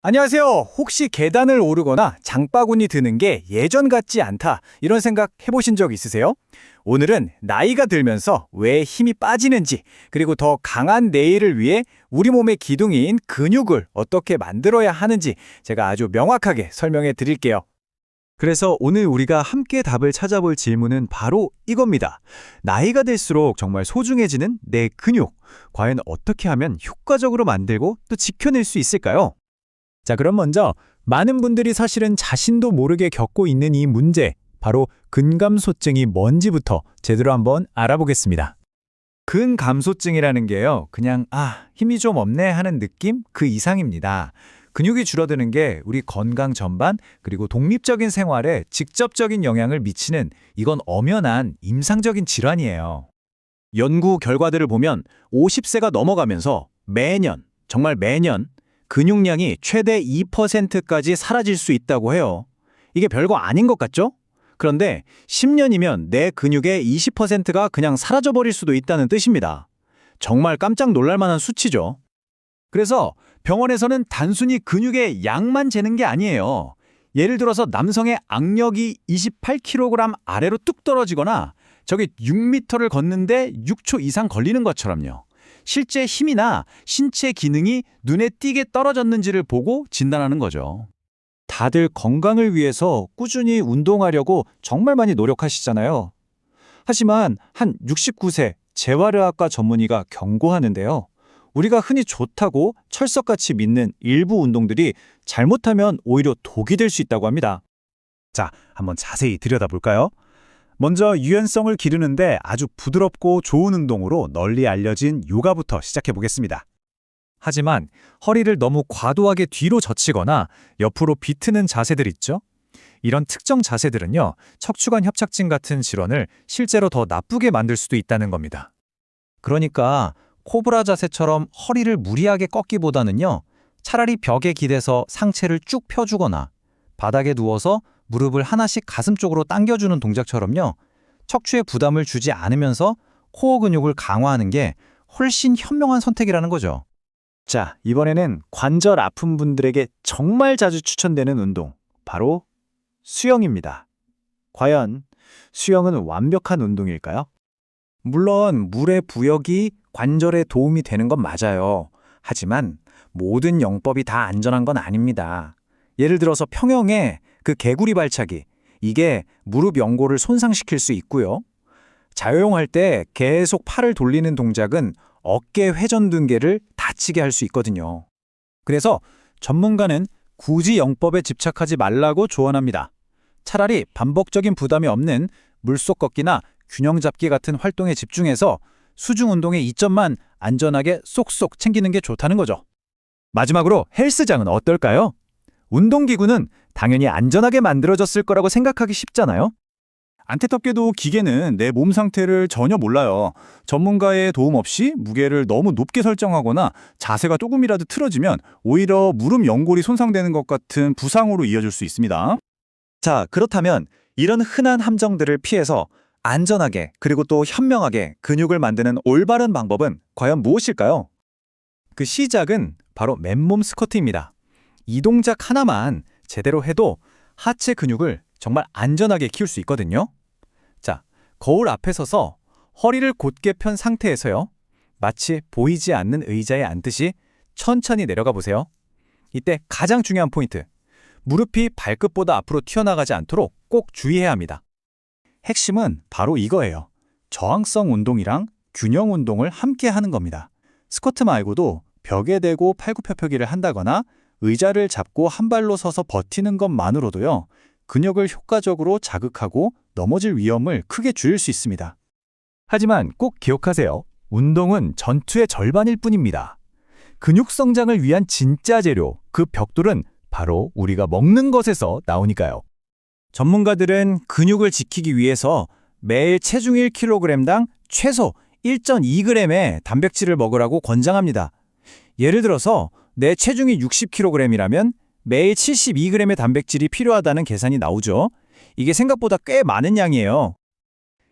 안녕하세요. 혹시 계단을 오르거나 장바구니 드는 게 예전 같지 않다 이런 생각 해보신 적 있으세요? 오늘은 나이가 들면서 왜 힘이 빠지는지 그리고 더 강한 내일을 위해 우리 몸의 기둥인 근육을 어떻게 만들어야 하는지 제가 아주 명확하게 설명해 드릴게요. 그래서 오늘 우리가 함께 답을 찾아볼 질문은 바로 이겁니다. 나이가 들수록 정말 소중해지는 내 근육. 과연 어떻게 하면 효과적으로 만들고 또 지켜낼 수 있을까요? 자, 그럼 먼저 많은 분들이 사실은 자신도 모르게 겪고 있는 이 문제, 바로 근감소증이 뭔지부터 제대로 한번 알아보겠습니다. 근감소증이라는 게요, 그냥 아, 힘이 좀 없네 하는 느낌 그 이상입니다. 근육이 줄어드는 게 우리 건강 전반 그리고 독립적인 생활에 직접적인 영향을 미치는 이건 엄연한 임상적인 질환이에요. 연구 결과들을 보면 50세가 넘어가면서 매년, 정말 매년 근육량이 최대 2%까지 사라질 수 있다고 해요. 이게 별거 아닌 것 같죠? 그런데 10년이면 내 근육의 20%가 그냥 사라져버릴 수도 있다는 뜻입니다. 정말 깜짝 놀랄 만한 수치죠. 그래서 병원에서는 단순히 근육의 양만 재는 게 아니에요. 예를 들어서 남성의 악력이 28kg 아래로 뚝 떨어지거나 저기 6m를 걷는데 6초 이상 걸리는 것처럼요. 실제 힘이나 신체 기능이 눈에 띄게 떨어졌는지를 보고 진단하는 거죠. 다들 건강을 위해서 꾸준히 운동하려고 정말 많이 노력하시잖아요. 하지만 한 69세 재활의학과 전문의가 경고하는데요. 우리가 흔히 좋다고 철석같이 믿는 일부 운동들이 잘못하면 오히려 독이 될 수 있다고 합니다. 자, 한번 자세히 들여다볼까요? 먼저 유연성을 기르는데 아주 부드럽고 좋은 운동으로 널리 알려진 요가부터 시작해 보겠습니다. 하지만 허리를 너무 과도하게 뒤로 젖히거나 옆으로 비트는 자세들 있죠? 이런 특정 자세들은요, 척추관 협착증 같은 질환을 실제로 더 나쁘게 만들 수도 있다는 겁니다. 그러니까 코브라 자세처럼 허리를 무리하게 꺾기보다는요, 차라리 벽에 기대서 상체를 쭉 펴주거나 바닥에 누워서 무릎을 하나씩 가슴 쪽으로 당겨주는 동작처럼요. 척추에 부담을 주지 않으면서 코어 근육을 강화하는 게 훨씬 현명한 선택이라는 거죠. 자, 이번에는 관절 아픈 분들에게 정말 자주 추천되는 운동, 바로 수영입니다. 과연 수영은 완벽한 운동일까요? 물론 물의 부역이 관절에 도움이 되는 건 맞아요. 하지만 모든 영법이 다 안전한 건 아닙니다. 예를 들어서 평영에 그 개구리 발차기, 이게 무릎 연골을 손상시킬 수 있고요. 자유용할 때 계속 팔을 돌리는 동작은 어깨 회전 등계를 다치게 할 수 있거든요. 그래서 전문가는 굳이 영법에 집착하지 말라고 조언합니다. 차라리 반복적인 부담이 없는 물속 걷기나 균형 잡기 같은 활동에 집중해서 수중 운동의 이점만 안전하게 쏙쏙 챙기는 게 좋다는 거죠. 마지막으로 헬스장은 어떨까요? 운동기구는 당연히 안전하게 만들어졌을 거라고 생각하기 쉽잖아요. 안타깝게도 기계는 내 몸 상태를 전혀 몰라요. 전문가의 도움 없이 무게를 너무 높게 설정하거나 자세가 조금이라도 틀어지면 오히려 무릎 연골이 손상되는 것 같은 부상으로 이어질 수 있습니다. 자, 그렇다면 이런 흔한 함정들을 피해서 안전하게 그리고 또 현명하게 근육을 만드는 올바른 방법은 과연 무엇일까요? 그 시작은 바로 맨몸 스쿼트입니다. 이 동작 하나만 제대로 해도 하체 근육을 정말 안전하게 키울 수 있거든요. 자, 거울 앞에 서서 허리를 곧게 편 상태에서요. 마치 보이지 않는 의자에 앉듯이 천천히 내려가 보세요. 이때 가장 중요한 포인트. 무릎이 발끝보다 앞으로 튀어나가지 않도록 꼭 주의해야 합니다. 핵심은 바로 이거예요. 저항성 운동이랑 균형 운동을 함께 하는 겁니다. 스쿼트 말고도 벽에 대고 팔굽혀펴기를 한다거나 의자를 잡고 한 발로 서서 버티는 것만으로도요. 근육을 효과적으로 자극하고 넘어질 위험을 크게 줄일 수 있습니다. 하지만 꼭 기억하세요. 운동은 전투의 절반일 뿐입니다. 근육 성장을 위한 진짜 재료, 그 벽돌은 바로 우리가 먹는 것에서 나오니까요. 전문가들은 근육을 지키기 위해서 매일 체중 1kg당 최소 1.2g의 단백질을 먹으라고 권장합니다. 예를 들어서 내 체중이 60kg이라면 매일 72g의 단백질이 필요하다는 계산이 나오죠. 이게 생각보다 꽤 많은 양이에요.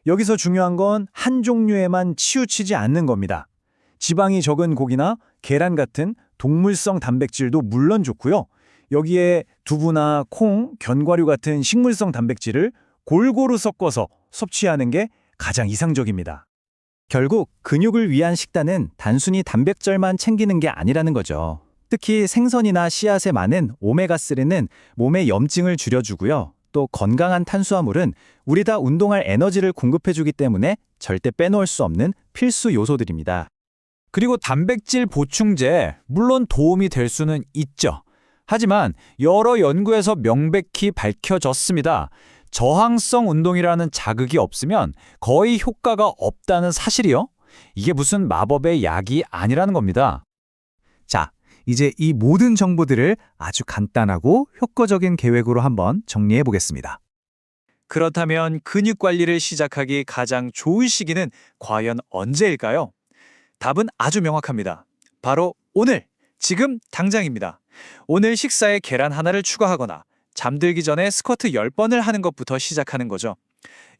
여기서 중요한 건 한 종류에만 치우치지 않는 겁니다. 지방이 적은 고기나 계란 같은 동물성 단백질도 물론 좋고요. 여기에 두부나 콩, 견과류 같은 식물성 단백질을 골고루 섞어서 섭취하는 게 가장 이상적입니다. 결국 근육을 위한 식단은 단순히 단백질만 챙기는 게 아니라는 거죠. 특히 생선이나 씨앗에 많은 오메가3는 몸의 염증을 줄여주고요. 또 건강한 탄수화물은 우리가 운동할 에너지를 공급해주기 때문에 절대 빼놓을 수 없는 필수 요소들입니다. 그리고 단백질 보충제, 물론 도움이 될 수는 있죠. 하지만 여러 연구에서 명백히 밝혀졌습니다. 저항성 운동이라는 자극이 없으면 거의 효과가 없다는 사실이요. 이게 무슨 마법의 약이 아니라는 겁니다. 자, 이제 이 모든 정보들을 아주 간단하고 효과적인 계획으로 한번 정리해 보겠습니다. 그렇다면 근육 관리를 시작하기 가장 좋은 시기는 과연 언제일까요? 답은 아주 명확합니다. 바로 오늘, 지금 당장입니다. 오늘 식사에 계란 하나를 추가하거나 잠들기 전에 스쿼트 10번을 하는 것부터 시작하는 거죠.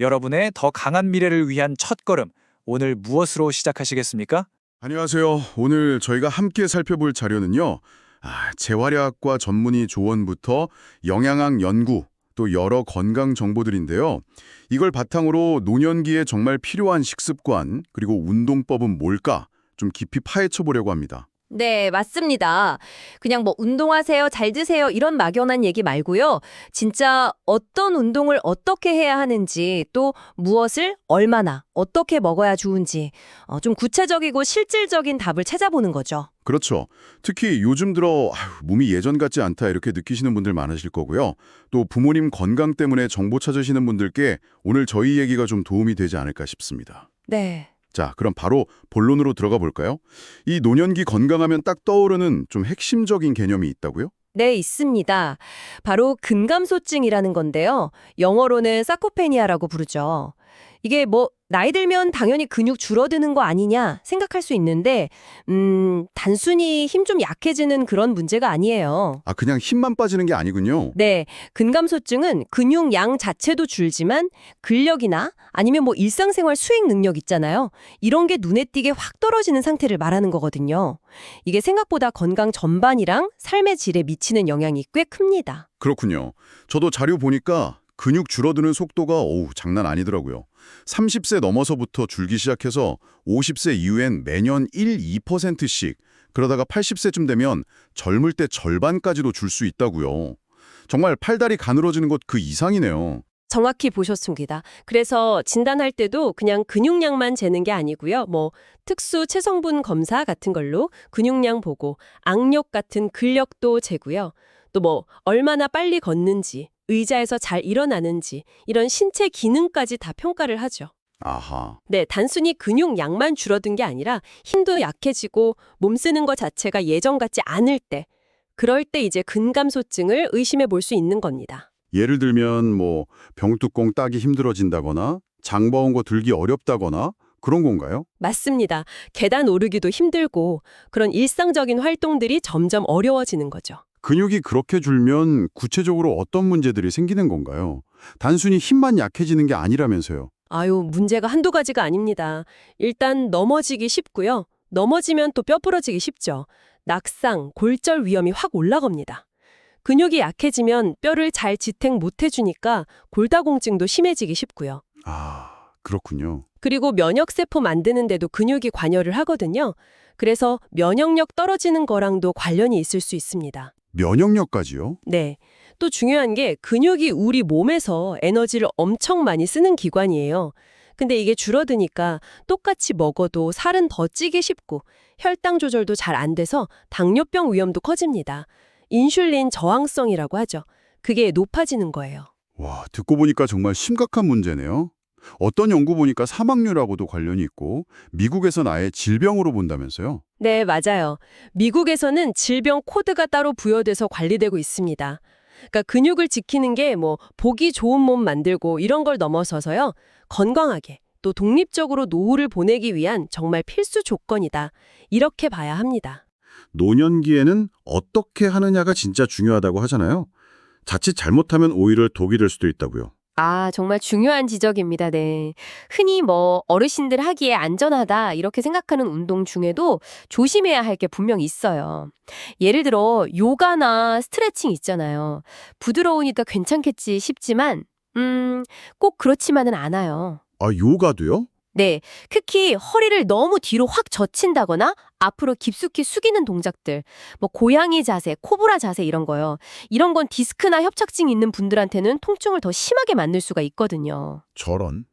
여러분의 더 강한 미래를 위한 첫걸음, 오늘 무엇으로 시작하시겠습니까? 안녕하세요. 오늘 저희가 함께 살펴볼 자료는요. 아, 재활의학과 전문의 조언부터 영양학 연구, 또 여러 건강 정보들인데요. 이걸 바탕으로 노년기에 정말 필요한 식습관, 그리고 운동법은 뭘까? 좀 깊이 파헤쳐 보려고 합니다. 네, 맞습니다. 그냥 뭐 운동하세요, 잘 드세요 이런 막연한 얘기 말고요. 진짜 어떤 운동을 어떻게 해야 하는지 또 무엇을 얼마나 어떻게 먹어야 좋은지 어, 좀 구체적이고 실질적인 답을 찾아보는 거죠. 그렇죠. 특히 요즘 들어 아휴, 몸이 예전 같지 않다 이렇게 느끼시는 분들 많으실 거고요. 또 부모님 건강 때문에 정보 찾으시는 분들께 오늘 저희 얘기가 좀 도움이 되지 않을까 싶습니다. 네. 자, 그럼 바로 본론으로 들어가 볼까요? 이 노년기 건강하면 딱 떠오르는 좀 핵심적인 개념이 있다고요? 네, 있습니다. 바로 근감소증이라는 건데요. 영어로는 사코페니아라고 부르죠. 이게 뭐 나이 들면 당연히 근육 줄어드는 거 아니냐 생각할 수 있는데 음, 단순히 힘 좀 약해지는 그런 문제가 아니에요. 아, 그냥 힘만 빠지는 게 아니군요. 네, 근감소증은 근육 양 자체도 줄지만 근력이나 아니면 뭐 일상생활 수행 능력 있잖아요. 이런 게 눈에 띄게 확 떨어지는 상태를 말하는 거거든요. 이게 생각보다 건강 전반이랑 삶의 질에 미치는 영향이 꽤 큽니다. 그렇군요. 저도 자료 보니까 근육 줄어드는 속도가 어우, 장난 아니더라고요. 30세 넘어서부터 줄기 시작해서 50세 이후엔 매년 1, 2%씩 그러다가 80세쯤 되면 젊을 때 절반까지도 줄 수 있다고요. 정말 팔다리 가늘어지는 것 그 이상이네요. 정확히 보셨습니다. 그래서 진단할 때도 그냥 근육량만 재는 게 아니고요. 뭐 특수 체성분 검사 같은 걸로 근육량 보고 악력 같은 근력도 재고요. 또 뭐 얼마나 빨리 걷는지, 의자에서 잘 일어나는지 이런 신체 기능까지 다 평가를 하죠. 아하. 네, 단순히 근육량만 줄어든 게 아니라 힘도 약해지고 몸 쓰는 것 자체가 예전 같지 않을 때 그럴 때 이제 근감소증을 의심해 볼 수 있는 겁니다. 예를 들면 뭐 병뚜껑 따기 힘들어진다거나 장 버은 거 들기 어렵다거나 그런 건가요? 맞습니다. 계단 오르기도 힘들고 그런 일상적인 활동들이 점점 어려워지는 거죠. 근육이 그렇게 줄면 구체적으로 어떤 문제들이 생기는 건가요? 단순히 힘만 약해지는 게 아니라면서요. 아유, 문제가 한두 가지가 아닙니다. 일단 넘어지기 쉽고요. 넘어지면 또 뼈 부러지기 쉽죠. 낙상, 골절 위험이 확 올라갑니다. 근육이 약해지면 뼈를 잘 지탱 못 해주니까 골다공증도 심해지기 쉽고요. 아, 그렇군요. 그리고 면역세포 만드는데도 근육이 관여를 하거든요. 그래서 면역력 떨어지는 거랑도 관련이 있을 수 있습니다. 면역력까지요? 네. 또 중요한 게 근육이 우리 몸에서 에너지를 엄청 많이 쓰는 기관이에요. 근데 이게 줄어드니까 똑같이 먹어도 살은 더 찌기 쉽고 혈당 조절도 잘 안 돼서 당뇨병 위험도 커집니다. 인슐린 저항성이라고 하죠. 그게 높아지는 거예요. 와, 듣고 보니까 정말 심각한 문제네요. 어떤 연구 보니까 사망률하고도 관련이 있고 미국에선 아예 질병으로 본다면서요? 네, 맞아요. 미국에서는 질병 코드가 따로 부여돼서 관리되고 있습니다. 그러니까 근육을 지키는 게 뭐 보기 좋은 몸 만들고 이런 걸 넘어서서요. 건강하게 또 독립적으로 노후를 보내기 위한 정말 필수 조건이다. 이렇게 봐야 합니다. 노년기에는 어떻게 하느냐가 진짜 중요하다고 하잖아요. 자칫 잘못하면 오히려 독이 될 수도 있다고요. 아, 정말 중요한 지적입니다. 네. 흔히 뭐 어르신들 하기에 안전하다 이렇게 생각하는 운동 중에도 조심해야 할 게 분명 있어요. 예를 들어 요가나 스트레칭 있잖아요. 부드러우니까 괜찮겠지 싶지만 음, 꼭 그렇지만은 않아요. 아, 요가도요? 네, 특히 허리를 너무 뒤로 확 젖힌다거나 앞으로 깊숙이 숙이는 동작들, 뭐 고양이 자세, 코브라 자세 이런 거요. 이런 건 디스크나 협착증 있는 분들한테는 통증을 더 심하게 만들 수가 있거든요. 저런.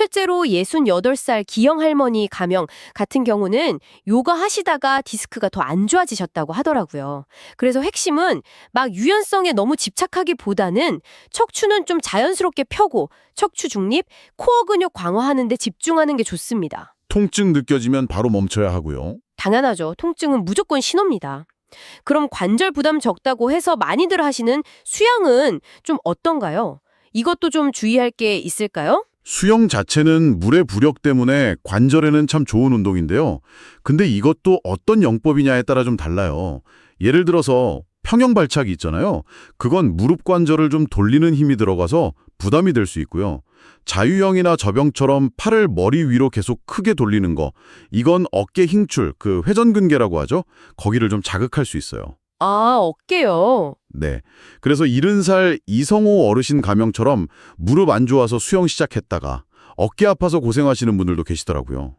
실제로 68살 기영 할머니 가명 같은 경우는 요가 하시다가 디스크가 더 안 좋아지셨다고 하더라고요. 그래서 핵심은 막 유연성에 너무 집착하기보다는 척추는 좀 자연스럽게 펴고 척추 중립, 코어 근육 강화하는 데 집중하는 게 좋습니다. 통증 느껴지면 바로 멈춰야 하고요. 당연하죠. 통증은 무조건 신호입니다. 그럼 관절 부담 적다고 해서 많이들 하시는 수영은 좀 어떤가요? 이것도 좀 주의할 게 있을까요? 수영 자체는 물의 부력 때문에 관절에는 참 좋은 운동인데요. 근데 이것도 어떤 영법이냐에 따라 좀 달라요. 예를 들어서 평형 발차기 있잖아요. 그건 무릎 관절을 좀 돌리는 힘이 들어가서 부담이 될 수 있고요. 자유형이나 저병처럼 팔을 머리 위로 계속 크게 돌리는 거. 이건 어깨 힘줄, 그 회전근개라고 하죠. 거기를 좀 자극할 수 있어요. 아, 어깨요. 네. 그래서 70살 이성호 어르신 가명처럼 무릎 안 좋아서 수영 시작했다가 어깨 아파서 고생하시는 분들도 계시더라고요.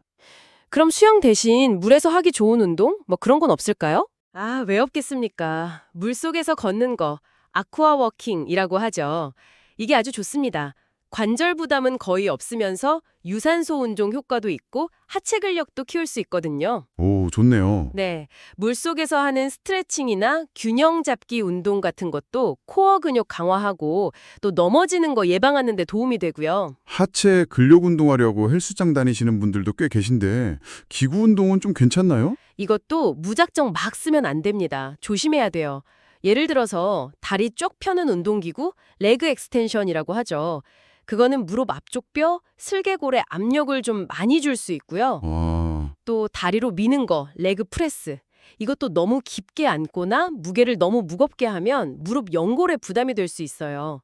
그럼 수영 대신 물에서 하기 좋은 운동? 뭐 그런 건 없을까요? 아, 왜 없겠습니까? 물 속에서 걷는 거, 아쿠아 워킹이라고 하죠. 이게 아주 좋습니다. 관절 부담은 거의 없으면서 유산소 운동 효과도 있고 하체 근력도 키울 수 있거든요. 오, 좋네요. 네. 물속에서 하는 스트레칭이나 균형 잡기 운동 같은 것도 코어 근육 강화하고 또 넘어지는 거 예방하는 데 도움이 되고요. 하체 근력 운동하려고 헬스장 다니시는 분들도 꽤 계신데 기구 운동은 좀 괜찮나요? 이것도 무작정 막 쓰면 안 됩니다. 조심해야 돼요. 예를 들어서 다리 쪽 펴는 운동기구 레그 엑스텐션이라고 하죠. 그거는 무릎 앞쪽 뼈, 슬개골에 압력을 좀 많이 줄 수 있고요. 아, 또 다리로 미는 거 레그 프레스. 이것도 너무 깊게 앉거나 무게를 너무 무겁게 하면 무릎 연골에 부담이 될 수 있어요.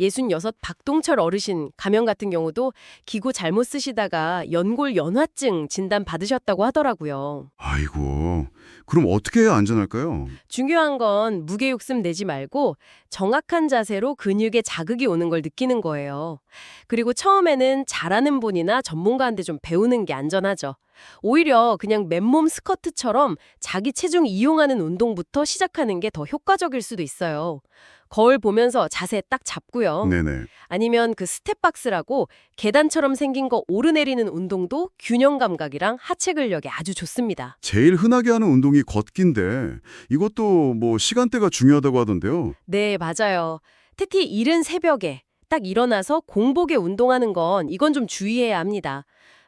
66 박동철 어르신 가명 같은 경우도 기구 잘못 쓰시다가 연골 연화증 진단 받으셨다고 하더라고요. 아이고. 그럼 어떻게 해야 안전할까요? 중요한 건 무게 욕심 내지 말고 정확한 자세로 근육에 자극이 오는 걸 느끼는 거예요. 그리고 처음에는 잘하는 분이나 전문가한테 좀 배우는 게 안전하죠. 오히려 그냥 맨몸 스쿼트처럼 자기 체중 이용하는 운동부터 시작하는 게 더 효과적일 수도 있어요. 거울 보면서 자세 딱 잡고요. 네네. 아니면 그 스텝박스라고 계단처럼 생긴 거 오르내리는 운동도 균형 감각이랑 하체 근력에 아주 좋습니다. 제일 흔하게 하는 운동이 걷기인데 이것도 뭐 시간대가 중요하다고 하던데요. 네, 맞아요. 특히 이른 새벽에 딱 일어나서 공복에 운동하는 건 이건 좀 주의해야 합니다.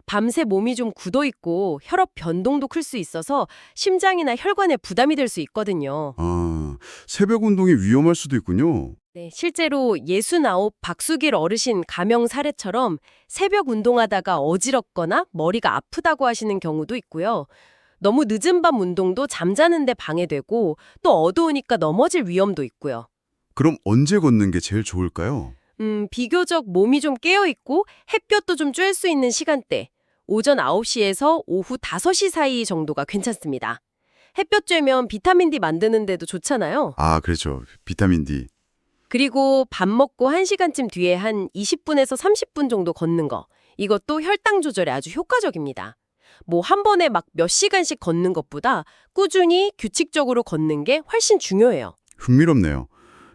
밤새 몸이 좀 굳어 있고 혈압 변동도 클 수 있어서 심장이나 혈관에 부담이 될 수 있거든요. 아, 새벽 운동이 위험할 수도 있군요. 네, 실제로 69 박수길 어르신 가명 사례처럼 새벽 운동하다가 어지럽거나 머리가 아프다고 하시는 경우도 있고요. 너무 늦은 밤 운동도 잠자는데 방해되고 또 어두우니까 넘어질 위험도 있고요. 그럼 언제 걷는 게 제일 좋을까요? 음, 비교적 몸이 좀 깨어있고 햇볕도 좀 쬐을 수 있는 시간대. 오전 9시에서 오후 5시 사이 정도가 괜찮습니다. 햇볕 쬐면 비타민 D 만드는 데도 좋잖아요. 아, 그렇죠. 비타민 D. 그리고 밥 먹고 1시간쯤 뒤에 한 20분에서 30분 정도 걷는 거. 이것도 혈당 조절에 아주 효과적입니다. 뭐 한 번에 막 몇 시간씩 걷는 것보다 꾸준히 규칙적으로 걷는 게 훨씬 중요해요. 흥미롭네요.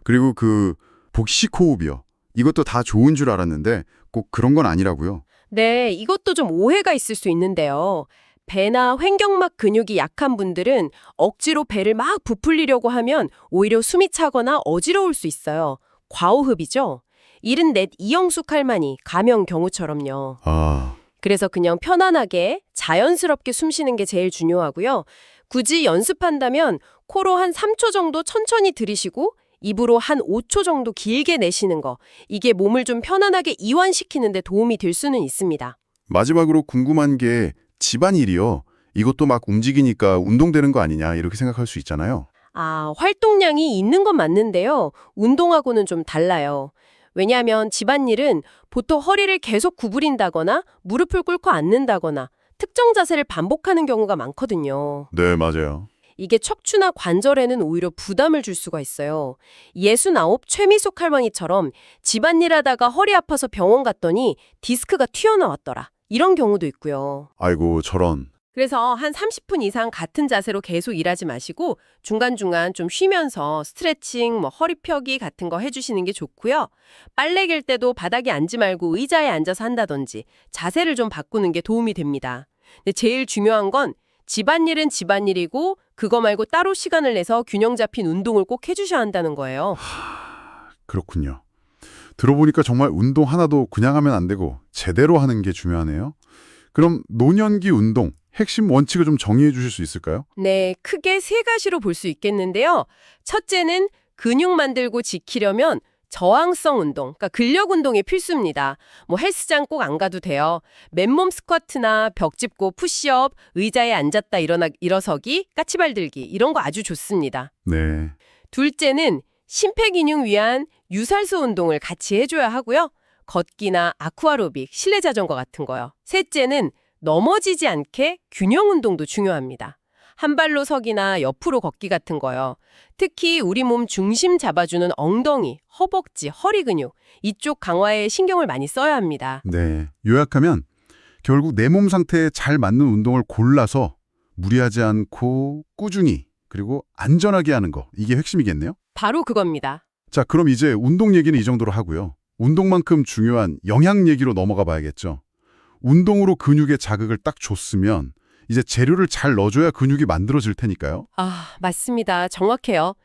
그리고 그 복식 호흡이요. 이것도 다 좋은 줄 알았는데 꼭 그런 건 아니라고요. 네, 이것도 좀 오해가 있을 수 있는데요. 배나 횡격막 근육이 약한 분들은 억지로 배를 막 부풀리려고 하면 오히려 숨이 차거나 어지러울 수 있어요. 과호흡이죠. 74 이영숙 할머니 가명 경우처럼요. 아, 그래서 그냥 편안하게 자연스럽게 숨 쉬는 게 제일 중요하고요. 굳이 연습한다면 코로 한 3초 정도 천천히 들이쉬고 입으로 한 5초 정도 길게 내쉬는 거. 이게 몸을 좀 편안하게 이완시키는 데 도움이 될 수는 있습니다. 마지막으로 궁금한 게 집안일이요. 이것도 막 움직이니까 운동되는 거 아니냐 이렇게 생각할 수 있잖아요. 아, 활동량이 있는 건 맞는데요. 운동하고는 좀 달라요. 왜냐하면 집안일은 보통 허리를 계속 구부린다거나 무릎을 꿇고 앉는다거나 특정 자세를 반복하는 경우가 많거든요. 네, 맞아요. 이게 척추나 관절에는 오히려 부담을 줄 수가 있어요. 예순아홉 최미숙 할머니처럼 집안일 하다가 허리 아파서 병원 갔더니 디스크가 튀어나왔더라. 이런 경우도 있고요. 아이고, 저런. 그래서 한 30분 이상 같은 자세로 계속 일하지 마시고 중간중간 좀 쉬면서 스트레칭, 뭐 허리 펴기 같은 거 해주시는 게 좋고요. 빨래 갤 때도 바닥에 앉지 말고 의자에 앉아서 한다든지 자세를 좀 바꾸는 게 도움이 됩니다. 근데 제일 중요한 건 집안일은 집안일이고 그거 말고 따로 시간을 내서 균형 잡힌 운동을 꼭 해주셔야 한다는 거예요. 그렇군요. 들어보니까 정말 운동 하나도 그냥 하면 안 되고 제대로 하는 게 중요하네요. 그럼 노년기 운동 핵심 원칙을 좀 정의해 주실 수 있을까요? 네, 크게 세 가지로 볼 수 있겠는데요. 첫째는 근육 만들고 지키려면 저항성 운동, 그러니까 근력 운동이 필수입니다. 뭐 헬스장 꼭 안 가도 돼요. 맨몸 스쿼트나 벽 짚고 푸시업, 의자에 앉았다 일어나 일어서기, 까치발 들기 이런 거 아주 좋습니다. 네. 둘째는 심폐기능 위한 유산소 운동을 같이 해줘야 하고요. 걷기나 아쿠아로빅, 실내 자전거 같은 거요. 셋째는 넘어지지 않게 균형 운동도 중요합니다. 한 발로 서기나 옆으로 걷기 같은 거요. 특히 우리 몸 중심 잡아주는 엉덩이, 허벅지, 허리 근육 이쪽 강화에 신경을 많이 써야 합니다. 네. 요약하면 결국 내 몸 상태에 잘 맞는 운동을 골라서 무리하지 않고 꾸준히 그리고 안전하게 하는 거 이게 핵심이겠네요. 바로 그겁니다. 자, 그럼 이제 운동 얘기는 이 정도로 하고요. 운동만큼 중요한 영양 얘기로 넘어가 봐야겠죠. 운동으로 근육에 자극을 딱 줬으면 이제 재료를 잘 넣어줘야 근육이 만들어질 테니까요. 아, 맞습니다. 정확해요.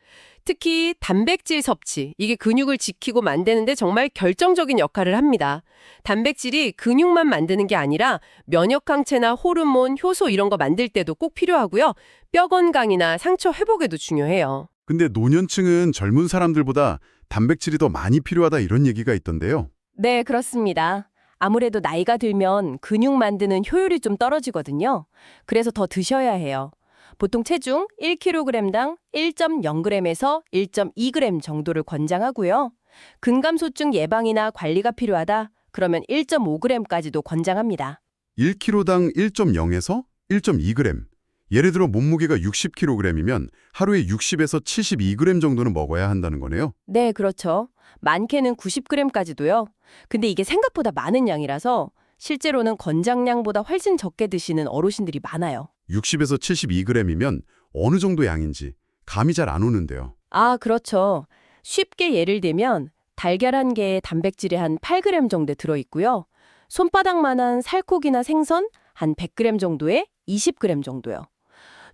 특히 단백질 섭취, 이게 근육을 지키고 만드는데 정말 결정적인 역할을 합니다. 단백질이 근육만 만드는 게 아니라 면역항체나 호르몬, 효소 이런 거 만들 때도 꼭 필요하고요. 뼈 건강이나 상처 회복에도 중요해요. 근데 노년층은 젊은 사람들보다 단백질이 더 많이 필요하다 이런 얘기가 있던데요. 네, 그렇습니다. 아무래도 나이가 들면 근육 만드는 효율이 좀 떨어지거든요. 그래서 더 드셔야 해요. 보통 체중 1kg당 1.0g에서 1.2g 정도를 권장하고요. 근감소증 예방이나 관리가 필요하다. 그러면 1.5g까지도 권장합니다. 1kg당 1.0에서 1.2g. 예를 들어 몸무게가 60kg이면 하루에 60에서 72g 정도는 먹어야 한다는 거네요. 네, 그렇죠. 많게는 90g까지도요. 근데 이게 생각보다 많은 양이라서 실제로는 권장량보다 훨씬 적게 드시는 어르신들이 많아요. 60에서 72g이면 어느 정도 양인지 감이 잘 안 오는데요. 아, 그렇죠. 쉽게 예를 들면 달걀 한 개에 단백질이 한 8g 정도 들어 있고요. 손바닥만한 살코기나 생선 한 100g 정도에 20g 정도요.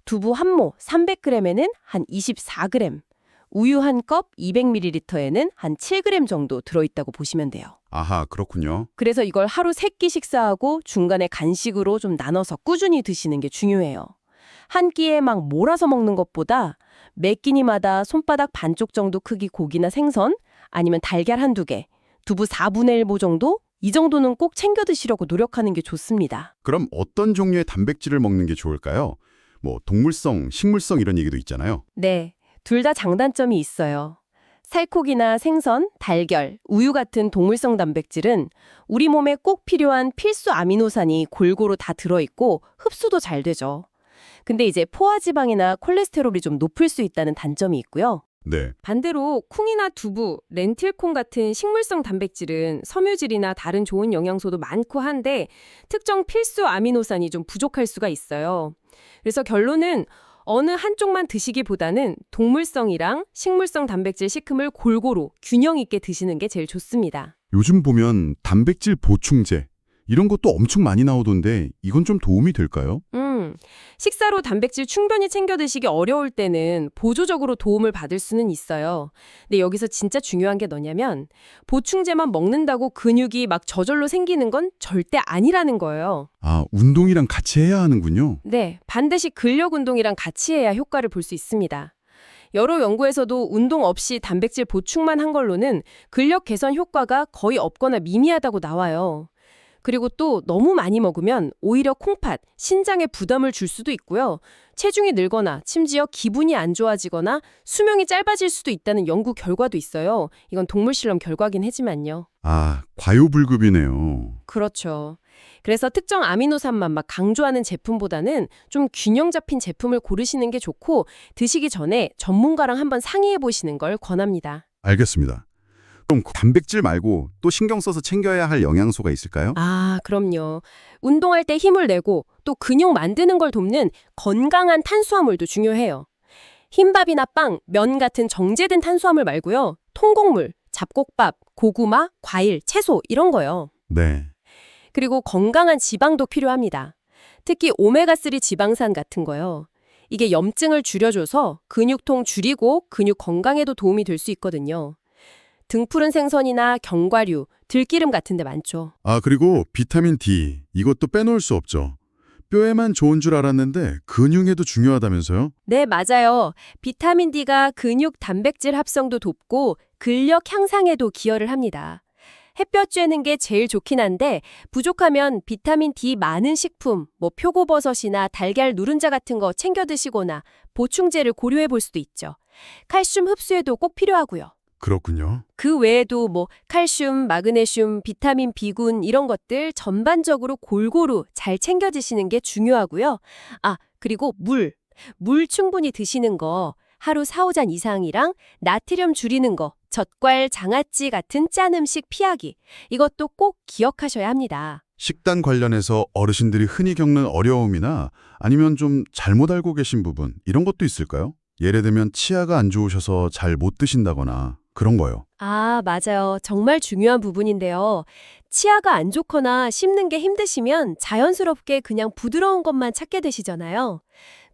두부 한 모 300g에는 한 24g, 우유 한 컵 200ml에는 한 7g 정도 들어 있다고 보시면 돼요. 아하, 그렇군요. 그래서 이걸 하루 세끼 식사하고 중간에 간식으로 좀 나눠서 꾸준히 드시는 게 중요해요. 한 끼에 막 몰아서 먹는 것보다 매 끼니마다 손바닥 반쪽 정도 크기 고기나 생선 아니면 달걀 한두 개, 두부 4분의 1보 정도 이 정도는 꼭 챙겨 드시려고 노력하는 게 좋습니다. 그럼 어떤 종류의 단백질을 먹는 게 좋을까요? 뭐 동물성, 식물성 이런 얘기도 있잖아요. 네, 둘 다 장단점이 있어요. 살코기나 생선, 달걀, 우유 같은 동물성 단백질은 우리 몸에 꼭 필요한 필수 아미노산이 골고루 다 들어있고 흡수도 잘 되죠. 근데 이제 포화지방이나 콜레스테롤이 좀 높을 수 있다는 단점이 있고요. 네. 반대로 콩이나 두부, 렌틸콩 같은 식물성 단백질은 섬유질이나 다른 좋은 영양소도 많고 한데 특정 필수 아미노산이 좀 부족할 수가 있어요. 그래서 결론은 어느 한쪽만 드시기보다는 동물성이랑 식물성 단백질 식품을 골고루 균형 있게 드시는 게 제일 좋습니다. 요즘 보면 단백질 보충제 이런 것도 엄청 많이 나오던데 이건 좀 도움이 될까요? 음, 식사로 단백질 충분히 챙겨 드시기 어려울 때는 보조적으로 도움을 받을 수는 있어요. 근데 여기서 진짜 중요한 게 뭐냐면 보충제만 먹는다고 근육이 막 저절로 생기는 건 절대 아니라는 거예요. 아, 운동이랑 같이 해야 하는군요. 네, 반드시 근력 운동이랑 같이 해야 효과를 볼 수 있습니다. 여러 연구에서도 운동 없이 단백질 보충만 한 걸로는 근력 개선 효과가 거의 없거나 미미하다고 나와요. 그리고 또 너무 많이 먹으면 오히려 콩팥, 신장에 부담을 줄 수도 있고요. 체중이 늘거나 심지어 기분이 안 좋아지거나 수명이 짧아질 수도 있다는 연구 결과도 있어요. 이건 동물 실험 결과긴 하지만요. 아, 과요불급이네요. 그렇죠. 그래서 특정 아미노산만 막 강조하는 제품보다는 좀 균형 잡힌 제품을 고르시는 게 좋고 드시기 전에 전문가랑 한번 상의해 보시는 걸 권합니다. 알겠습니다. 그럼 단백질 말고 또 신경 써서 챙겨야 할 영양소가 있을까요? 아, 그럼요. 운동할 때 힘을 내고 또 근육 만드는 걸 돕는 건강한 탄수화물도 중요해요. 흰밥이나 빵, 면 같은 정제된 탄수화물 말고요. 통곡물, 잡곡밥, 고구마, 과일, 채소 이런 거요. 네. 그리고 건강한 지방도 필요합니다. 특히 오메가3 지방산 같은 거요. 이게 염증을 줄여줘서 근육통 줄이고 근육 건강에도 도움이 될 수 있거든요. 등푸른 생선이나 견과류, 들기름 같은 데 많죠. 아, 그리고 비타민 D. 이것도 빼놓을 수 없죠. 뼈에만 좋은 줄 알았는데 근육에도 중요하다면서요? 네, 맞아요. 비타민 D가 근육 단백질 합성도 돕고 근력 향상에도 기여를 합니다. 햇볕 쬐는 게 제일 좋긴 한데 부족하면 비타민 D 많은 식품, 뭐 표고버섯이나 달걀 누른자 같은 거 챙겨 드시거나 보충제를 고려해 볼 수도 있죠. 칼슘 흡수에도 꼭 필요하고요. 그렇군요. 그 외에도 뭐 칼슘, 마그네슘, 비타민 B군 이런 것들 전반적으로 골고루 잘 챙겨 드시는 게 중요하고요. 아, 그리고 물. 물 충분히 드시는 거 하루 4, 5잔 이상이랑 나트륨 줄이는 거, 젓갈, 장아찌 같은 짠 음식 피하기. 이것도 꼭 기억하셔야 합니다. 식단 관련해서 어르신들이 흔히 겪는 어려움이나 아니면 좀 잘못 알고 계신 부분 이런 것도 있을까요? 예를 들면 치아가 안 좋으셔서 잘 못 드신다거나 그런 거요. 아, 맞아요. 정말 중요한 부분인데요. 치아가 안 좋거나 씹는 게 힘드시면 자연스럽게 그냥 부드러운 것만 찾게 되시잖아요.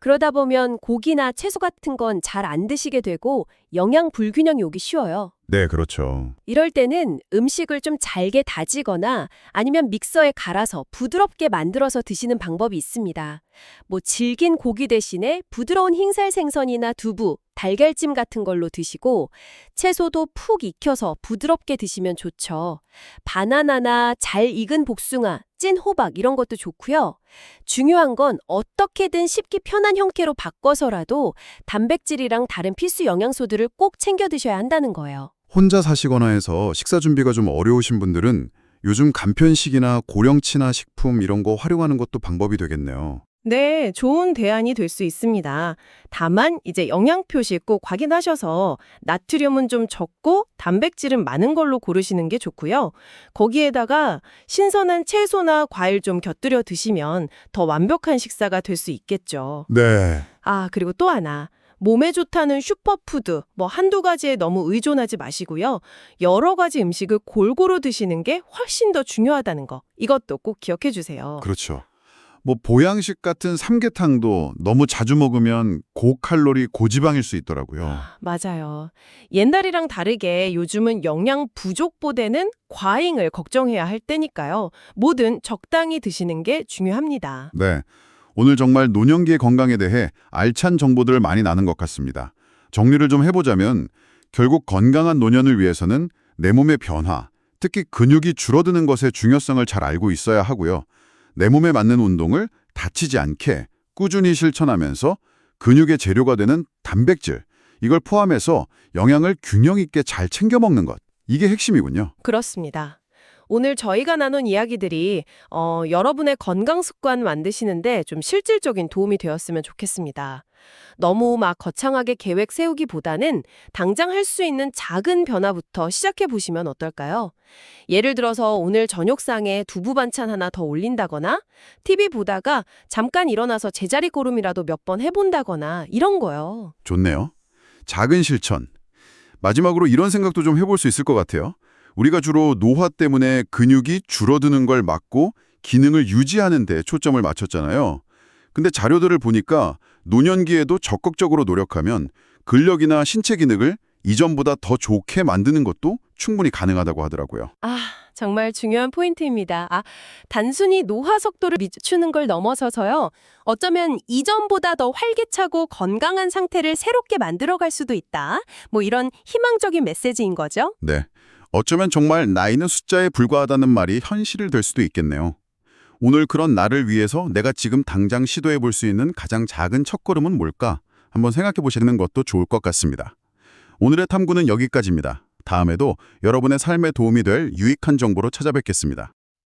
그러다 보면 고기나 채소 같은 건 잘 안 드시게 되고 영양 불균형이 오기 쉬워요. 네, 그렇죠. 이럴 때는 음식을 좀 잘게 다지거나 아니면 믹서에 갈아서 부드럽게 만들어서 드시는 방법이 있습니다. 뭐 질긴 고기 대신에 부드러운 흰살 생선이나 두부, 달걀찜 같은 걸로 드시고 채소도 푹 익혀서 부드럽게 드시면 좋죠. 바나나나 잘 익은 복숭아, 찐 호박 이런 것도 좋고요. 중요한 건 어떻게든 씹기 편한 형태로 바꿔서라도 단백질이랑 다른 필수 영양소들을 꼭 챙겨 드셔야 한다는 거예요. 혼자 사시거나 해서 식사 준비가 좀 어려우신 분들은 요즘 간편식이나 고령친화 식품 이런 거 활용하는 것도 방법이 되겠네요. 네, 좋은 대안이 될 수 있습니다. 다만 이제 영양 표시 꼭 확인하셔서 나트륨은 좀 적고 단백질은 많은 걸로 고르시는 게 좋고요. 거기에다가 신선한 채소나 과일 좀 곁들여 드시면 더 완벽한 식사가 될 수 있겠죠. 네. 아, 그리고 또 하나. 몸에 좋다는 슈퍼푸드, 뭐 한두 가지에 너무 의존하지 마시고요. 여러 가지 음식을 골고루 드시는 게 훨씬 더 중요하다는 거. 이것도 꼭 기억해 주세요. 그렇죠. 뭐 보양식 같은 삼계탕도 너무 자주 먹으면 고칼로리 고지방일 수 있더라고요. 맞아요. 옛날이랑 다르게 요즘은 영양 부족보다는 과잉을 걱정해야 할 때니까요. 뭐든 적당히 드시는 게 중요합니다. 네. 오늘 정말 노년기의 건강에 대해 알찬 정보들을 많이 나눈 것 같습니다. 정리를 좀 해보자면 결국 건강한 노년을 위해서는 내 몸의 변화, 특히 근육이 줄어드는 것의 중요성을 잘 알고 있어야 하고요. 내 몸에 맞는 운동을 다치지 않게 꾸준히 실천하면서 근육의 재료가 되는 단백질, 이걸 포함해서 영양을 균형 있게 잘 챙겨 먹는 것. 이게 핵심이군요. 그렇습니다. 오늘 저희가 나눈 이야기들이 어, 여러분의 건강 습관 만드시는데 좀 실질적인 도움이 되었으면 좋겠습니다. 너무 막 거창하게 계획 세우기보다는 당장 할 수 있는 작은 변화부터 시작해 보시면 어떨까요? 예를 들어서 오늘 저녁상에 두부 반찬 하나 더 올린다거나 TV 보다가 잠깐 일어나서 제자리 걸음이라도 몇 번 해본다거나 이런 거요. 좋네요. 작은 실천. 마지막으로 이런 생각도 좀 해볼 수 있을 것 같아요. 우리가 주로 노화 때문에 근육이 줄어드는 걸 막고 기능을 유지하는 데 초점을 맞췄잖아요. 근데 자료들을 보니까 노년기에도 적극적으로 노력하면 근력이나 신체 기능을 이전보다 더 좋게 만드는 것도 충분히 가능하다고 하더라고요. 아, 정말 중요한 포인트입니다. 아, 단순히 노화 속도를 늦추는 걸 넘어서서요. 어쩌면 이전보다 더 활기차고 건강한 상태를 새롭게 만들어갈 수도 있다. 뭐 이런 희망적인 메시지인 거죠. 네. 어쩌면 정말 나이는 숫자에 불과하다는 말이 현실이 될 수도 있겠네요. 오늘 그런 나를 위해서 내가 지금 당장 시도해 볼 수 있는 가장 작은 첫걸음은 뭘까? 한번 생각해 보시는 것도 좋을 것 같습니다. 오늘의 탐구는 여기까지입니다. 다음에도 여러분의 삶에 도움이 될 유익한 정보로 찾아뵙겠습니다.